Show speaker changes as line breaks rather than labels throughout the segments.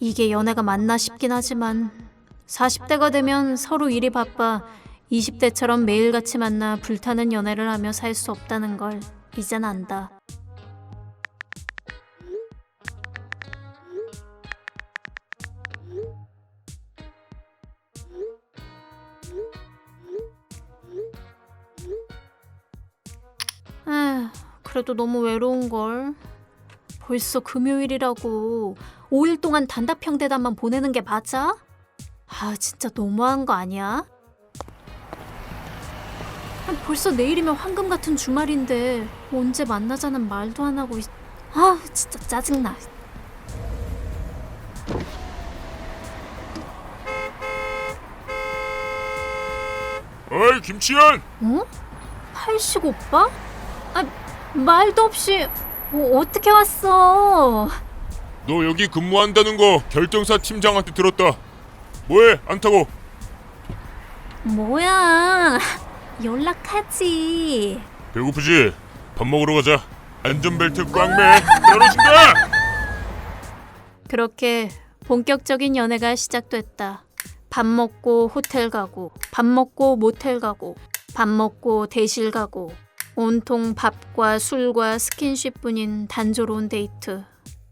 이게 연애가 맞나 싶긴 하지만 40대가 되면 서로 일이 바빠 20대처럼 매일같이 만나 불타는 연애를 하며 살 수 없다는 걸 이젠 안다. 에휴, 그래도 너무 외로운 걸. 벌써 금요일이라고 5일 동안 단답형 대답만 보내는 게 맞아? 아, 진짜 너무한 거 아니야? 아, 벌써 내일이면 황금 같은 주말인데 언제 만나자는 말도 안 하고 있... 아, 진짜 짜증나.
어이 김치현
어? 팔식 오빠? 아, 말도 없이 어, 어떻게 왔어?
너 여기 근무한다는 거 결정사 팀장한테 들었다 뭐해 안 타고
뭐야? 연락하지.
배고프지? 밥 먹으러 가자 안전벨트 꽉 매 떨어진다
그렇게 본격적인 연애가 시작됐다. 밥 먹고 호텔 가고, 밥 먹고 모텔 가고, 밥 먹고 대실 가고, 온통 밥과 술과 스킨십뿐인 단조로운 데이트.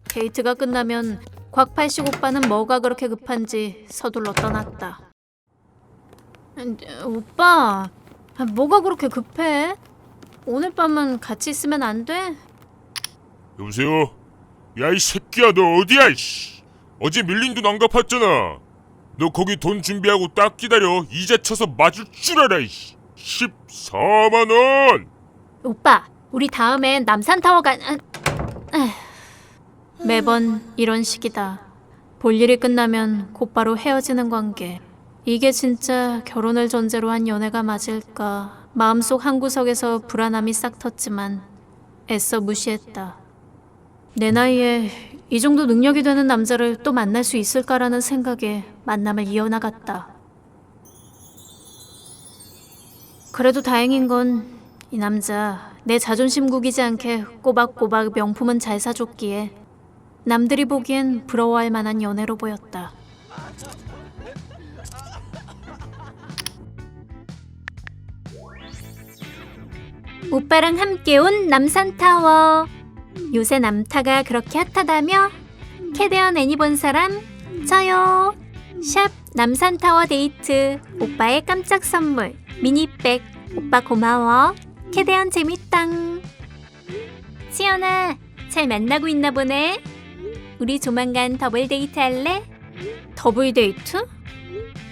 데이트가 끝나면 곽팔식 오빠는 뭐가 그렇게 급한지 서둘러 떠났다. 음, 오빠, 아, 뭐가 그렇게 급해? 오늘 밤은 같이 있으면 안 돼?
여보세요 야 이 새끼야 너 어디야 이씨 어제 밀린 돈 안 갚았잖아 너 거기 돈 준비하고 딱 기다려 이자 쳐서 맞을 줄 알아 이씨 14만 원
오빠, 우리 다음엔 남산타워 가... 아, 에휴. 매번 이런 식이다. 볼 일이 끝나면 곧바로 헤어지는 관계. 이게 진짜 결혼을 전제로 한 연애가 맞을까. 마음속 한구석에서 불안함이 싹 텄지만 애써 무시했다. 내 나이에 이 정도 능력이 되는 남자를 또 만날 수 있을까라는 생각에 만남을 이어나갔다. 그래도 다행인 건 이 남자 내 자존심 구기지 않게 꼬박꼬박 명품은 잘 사줬기에 남들이 보기엔 부러워할 만한 연애로 보였다. 오빠랑 함께 온 남산타워. 요새 남타가 그렇게 핫하다며? 캐대언 애니 본 사람? 저요. 샵 남산타워 데이트. 오빠의 깜짝 선물. 미니백. 오빠 고마워. 캐대언 재밌당. 시연아, 잘 만나고 있나 보네. 우리 조만간 더블 데이트 할래? 더블 데이트?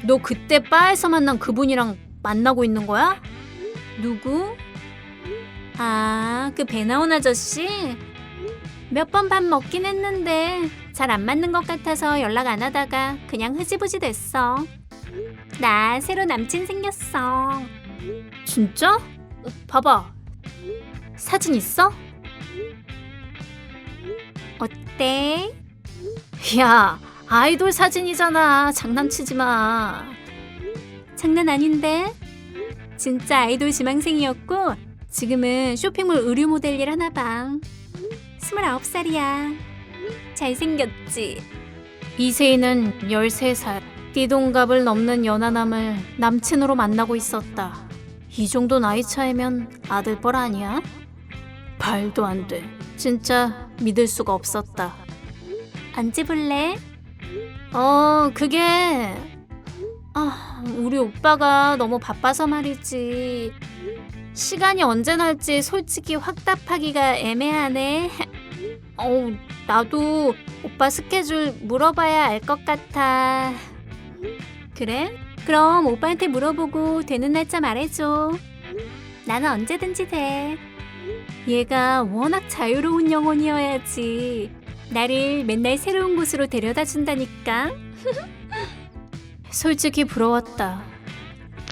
너 그때 바에서 만난 그분이랑 만나고 있는 거야? 누구? 아, 그 배 나온 아저씨? 몇 번 밥 먹긴 했는데 잘 안 맞는 것 같아서 연락 안 하다가 그냥 흐지부지 됐어. 나 새로 남친 생겼어. 진짜? 어, 봐봐. 사진 있어? 어때? 야, 아이돌 사진이잖아. 장난치지 마. 장난 아닌데? 진짜 아이돌 지망생이었고 지금은 쇼핑몰 의류 모델 일 하나 봐. 29살이야. 잘생겼지? 이세희는 13살. 띠동갑을 넘는 연하남을 남친으로 만나고 있었다. 이 정도 나이 차이면 아들 뻘 아니야? 말도 안 돼. 진짜 믿을 수가 없었다. 앉아볼래? 어, 그게 아, 우리 오빠가 너무 바빠서 말이지. 시간이 언제 날지 솔직히 확답하기가 애매하네. 어우, 나도 오빠 스케줄 물어봐야 알 것 같아. 그래? 그럼 오빠한테 물어보고 되는 날짜 말해줘. 나는 언제든지 돼. 얘가 워낙 자유로운 영혼이어야지. 나를 맨날 새로운 곳으로 데려다 준다니까. 솔직히 부러웠다.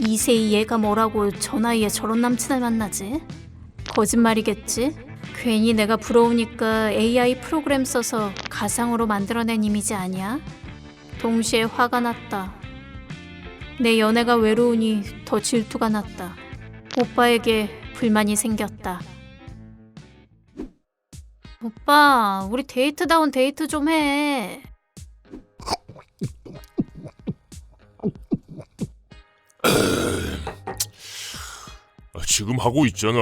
이세희 얘가 뭐라고 저 나이에 저런 남친을 만나지? 거짓말이겠지? 괜히 내가 부러우니까 AI 프로그램 써서 가상으로 만들어낸 이미지 아니야? 동시에 화가 났다. 내 연애가 외로우니 더 질투가 났다. 오빠에게 불만이 생겼다. 오빠, 우리 데이트다운 데이트 좀 해.
아, 지금 하고 있잖아.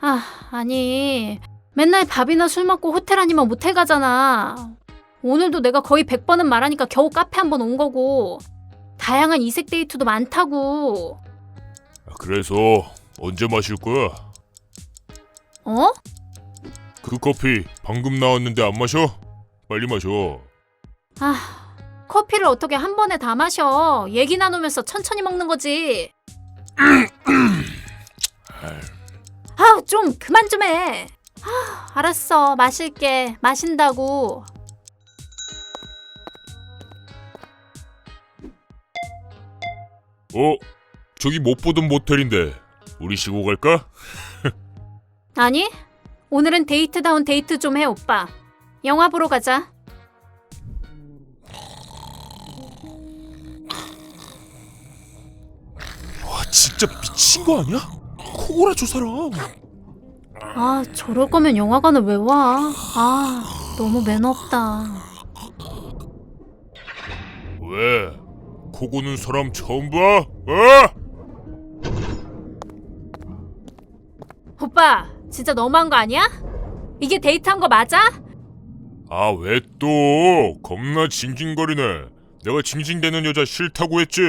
아, 아니. 맨날 밥이나 술 먹고 호텔 아니면 모텔 가잖아. 오늘도 내가 거의 100번은 말하니까 겨우 카페 한 번 온 거고. 다양한 이색 데이트도 많다고.
아, 그래서 언제 마실 거야?
어?
그 커피 방금 나왔는데 안 마셔? 빨리 마셔.
아, 커피를 어떻게 한 번에 다 마셔. 얘기 나누면서 천천히 먹는 거지. 아, 좀 그만 좀 해. 아, 알았어. 마실게. 마신다고.
어? 저기 못 보던 모텔인데 우리 쉬고 갈까?
아니, 오늘은 데이트다운 데이트 좀 해, 오빠. 영화 보러 가자.
와 진짜 미친 거 아니야? 코골아 저 사람.
아, 저럴 거면 영화관을 왜 와? 아, 너무 매너 없다.
왜? 코 고는 사람 처음 봐? 어?
오빠, 진짜 너무한 거 아니야? 이게 데이트한 거 맞아?
아 왜 또 겁나 징징거리네. 내가 징징대는 여자 싫다고 했지.